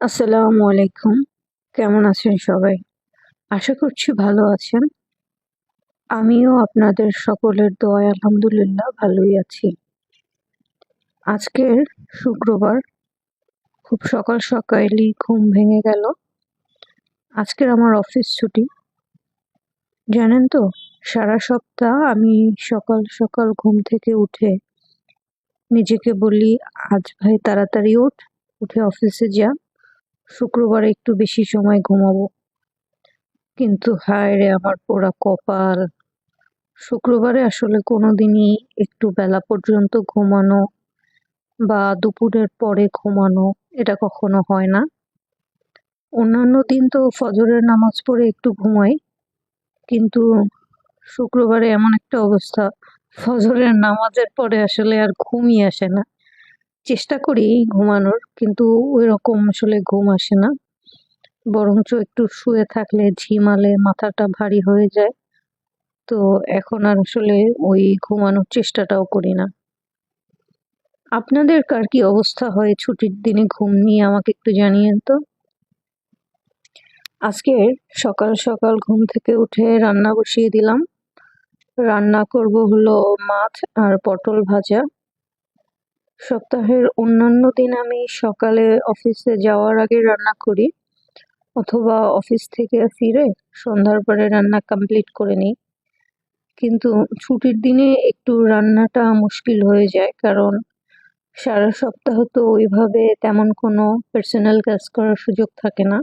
আসসালামু আলাইকুম। কেমন আছেন সবাই? আশা করছি ভালো আছেন। আমিও আপনাদের সকলের দোয়ায় আলহামদুলিল্লাহ ভালোই আছি। আজকের শুক্রবার, খুব সকাল সকালই ঘুম ভেঙে গেল। আজকের আমার অফিস ছুটি। জানেন তো, সারা সপ্তাহ আমি সকাল সকাল ঘুম থেকে উঠে নিজেকে বলি, আজ ভাই তাড়াতাড়ি ওঠ, উঠে অফিসে যা। শুক্রবারে একটু বেশি সময় ঘুমাবো। কিন্তু হায় রে আমার পোড়া কপাল। শুক্রবারে আসলে কোনোদিনই একটু বেলা পর্যন্ত ঘুমানো বা দুপুরের পরে ঘুমানো এটা কখনো হয় না। অন্যান্য দিন তো ফজরের নামাজ পড়ে একটু ঘুমাই। কিন্তু শুক্রবারে এমন একটা অবস্থা, ফজরের নামাজের পরে আসলে আর ঘুমই আসে না। চেষ্টা করি ঘুমানোর, কিন্তু ওই রকম আসলে ঘুম আসে না। বরঞ্চ একটু শুয়ে থাকলে ঝিমালে মাথাটা ভারী হয়ে যায়। তো এখন আর আসলে ওই ঘুমানোর চেষ্টাটাও করি না। আপনাদের কার কি অবস্থা হয় ছুটির দিনে ঘুম নিয়ে আমাকে একটু জানিয়েন তো? আজকে সকাল সকাল ঘুম থেকে উঠে রান্না বসিয়ে দিলাম। রান্না করব হলো মাছ আর পটল ভাজা। সপ্তাহের অন্যান্য দিন আমি সকালে অফিসে যাওয়ার আগে রান্না করি, অথবা অফিস থেকে ফিরে সন্ধ্যার পরে রান্না কমপ্লিট করে নিই। কিন্তু ছুটির দিনে একটু রান্নাটা মুশকিল হয়ে যায়, কারণ সারা সপ্তাহ তো ওইভাবে তেমন কোনো পার্সোনাল কাজ করার সুযোগ থাকে না।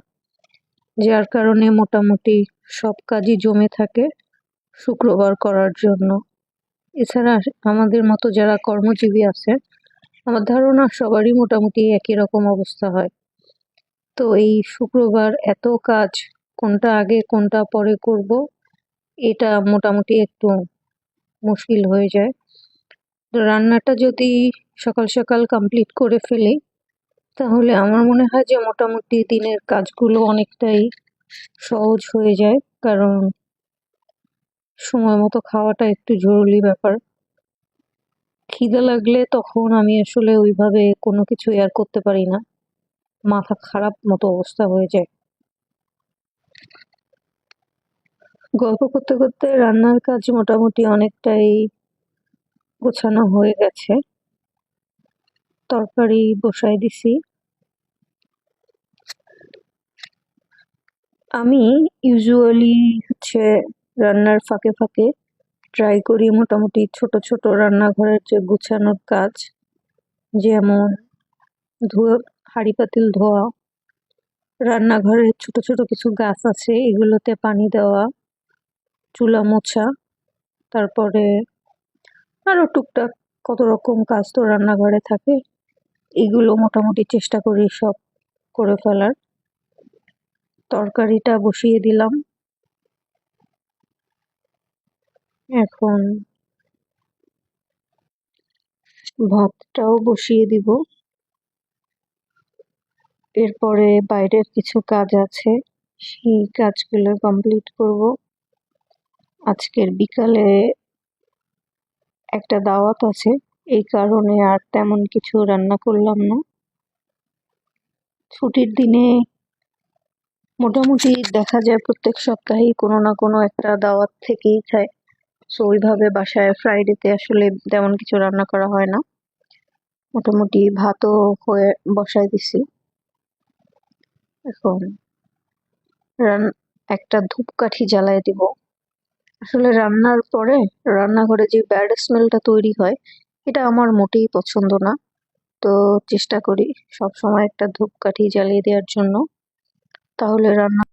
যার কারণে মোটামুটি সব কাজই জমে থাকে শুক্রবার করার জন্য। এছাড়া আমাদের মতো যারা কর্মজীবী আছে আমার ধারণা সবারই মোটামুটি একই রকম অবস্থা হয়। তো এই শুক্রবার এত কাজ, কোনটা আগে, কোনটা পরে করব, এটা মোটামুটি একটু মুশকিল হয়ে যায়। রান্নাটা যদি সকাল সকাল কমপ্লিট করে ফেলি, তাহলে আমার মনে হয় যে মোটামুটি দিনের কাজগুলো অনেকটাই সহজ হয়ে যায়, কারণ সময় মতো খাওয়াটা একটু জরুরি ব্যাপার। খিদে লাগলে তখন আমি আসলে ওইভাবে কোনো কিছু আর করতে পারি না। মাথা খারাপ মতো অবস্থা হয়ে যায়। গল্প করতে করতে রান্নার কাজ মোটামুটি অনেকটাই গোছানো হয়ে গেছে। তরকারি বসাই দিছি। আমি ইউজুয়ালি হচ্ছে রান্নার ফাঁকে ফাঁকে ট্রাই করি মোটামুটি ছোট ছোট রান্নাঘরের যে গুছানোর কাজ, যেমন ধুয়ে, হাঁড়ি পাতিল ধোয়া রান্নাঘরের ছোট ছোট কিছু গাছ আছে, এগুলোতে পানি দেওয়া, চুলা মোছা, তারপরে আরও টুকটাক কত রকম কাজ তো রান্নাঘরে থাকে, এগুলো মোটামুটি চেষ্টা করি সব করে ফেলার। তরকারিটা বসিয়ে দিলাম। এখন ভাতটাও বসিয়ে দিব। এরপরে বাইরের কিছু কাজ আছে, সেই কাজগুলো কমপ্লিট করব। আজকের বিকালে একটা দাওয়াত আছে, এই কারণে আর তেমন কিছু রান্না করলাম না। ছুটির দিনে মোটামুটি দেখা যায় প্রত্যেক সপ্তাহেই কোনো না কোনো একটা দাওয়াত থেকেই খায়। সো ওইভাবে বাসায় ফ্রাইডেতে আসলে তেমন কিছু রান্না করা হয় না। মোটামুটি ভাতও হয়ে বসায় দিছি। এখন একটা ধূপকাঠি জ্বালায় দিব। আসলে রান্নার পরে রান্নাঘরে যে ব্যাড স্মেলটা তৈরি হয়, এটা আমার মোটেই পছন্দ না। তো চেষ্টা করি সব সময় একটা ধূপকাঠি জ্বালিয়ে দেওয়ার জন্য। তাহলে রান্না